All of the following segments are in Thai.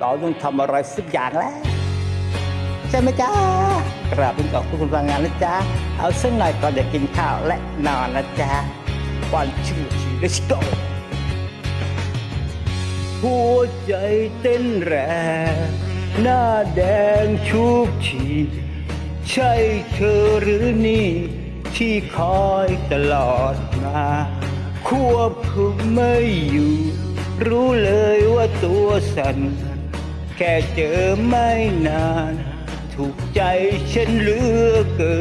เราต้องทำอะไรสักอย่างแล้ว ใช่ไหมจ๊ะกราบเป็นกับคุณพลังงานนะจ๊ะ เอาสักหน่อยก่อนจะกินข้าวและนอนนะจ๊ะวันชื่อที let's go หัวใจเต้นแรง หน้าแดงชุกฉีใช่เธอหรือนี่ ที่คอยตลอดมา ควบคุมไม่อยู่ รู้เลยว่าตัวสั่น แค่เจอไม่นาน ถูกใจฉันเหลือเกิ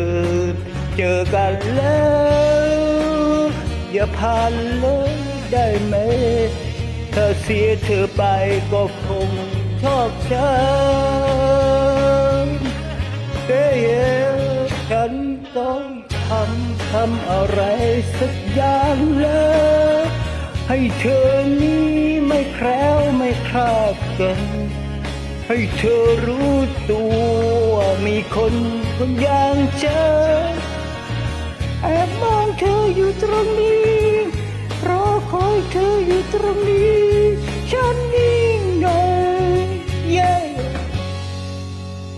น เจอกันแล้ว อย่าผ่านเลยได้ไหม ถ้าเสียเธอไปก็คงชอบฉันแต่ฉันต้องทำทำอะไรสักอย่างแล้วให้เธอนี้ไม่แคล้วไม่คลาดกัน ให้เธอรู้ตัวมีคนคนอย่างฉันแอบมองเธออยู่ตรงนี้รอคอยเธออยู่ตรงนี้ ฉันยิ่งเหนื่อยเย้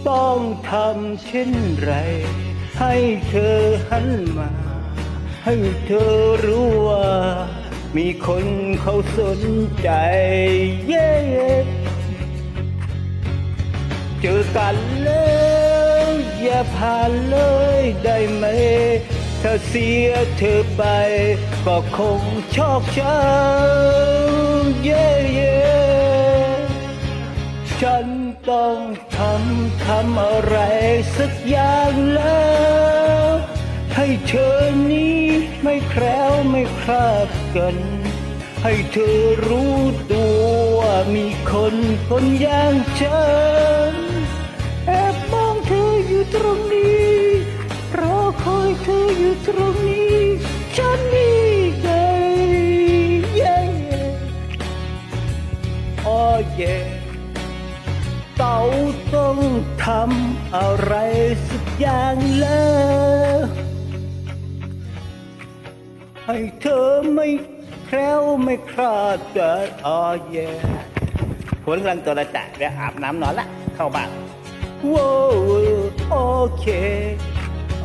ต้องทำเช่นไร ให้เธอหันมา ให้เธอรู้ว่า มีคนเขาสนใจเย้ เจอกันแล้วอย่าผ่านเลยได้ไหม ถ้าเสียเธอไป ก็คงชอกช้ำเย่เย่ฉันต้องทำทำอะไรสักอย่างแล้ว ให้เธอนี้ไม่แคล้วไม่คลาดกัน ให้เธอรู้ตัวมีคนคนอย่างฉัน ตรงนี้รอคอยเธออยู่ตรงนี้ ฉันนี่ไงเย้โอ้เย่เต่าต้องทำอะไรสักอย่างแล้วให้เธอไม่แคล้วไม่คลาดกันอ๋อเย่ผลกำลังตัวละจ่ะเดี๋ยวอาบน้ำนอนละ เข้าบ้านว้าว โอเค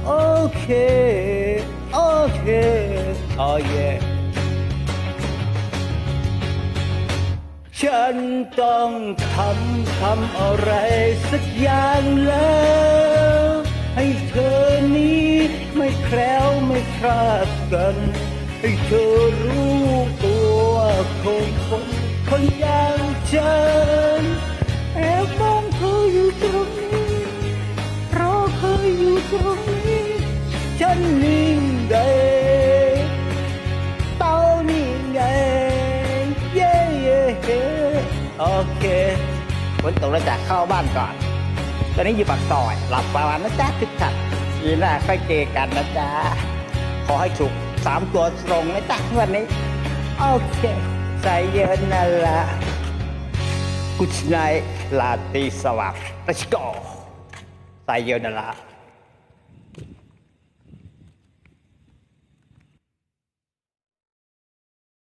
โอเคโอเคอ๋อเย่ฉันต้องทำทำอะไรสักอย่างแล้ว ให้เธอนี้ไม่แคล้วไม่คลาดกัน ให้เธอรู้ตัวคงคนคนอย่างฉัน ตรงนี้ฉันนิ่งได้เต้านี่ไงเย้เย้เย้โอเคฝนตกแล้วจะเข้าบ้านก่อน ตอนนี้อยู่ปากซอย หลับประมาณนะจ๊ะทุกท่านยีหน้าค่อยเจอกันนะจ๊ะ ขอให้ถูกสามตัวตรงนะจ๊ะวันนี้ โอเคใจเย็นนะละกุชไนลาตีสวัสดิ์ let's go ใจเย็นนะละ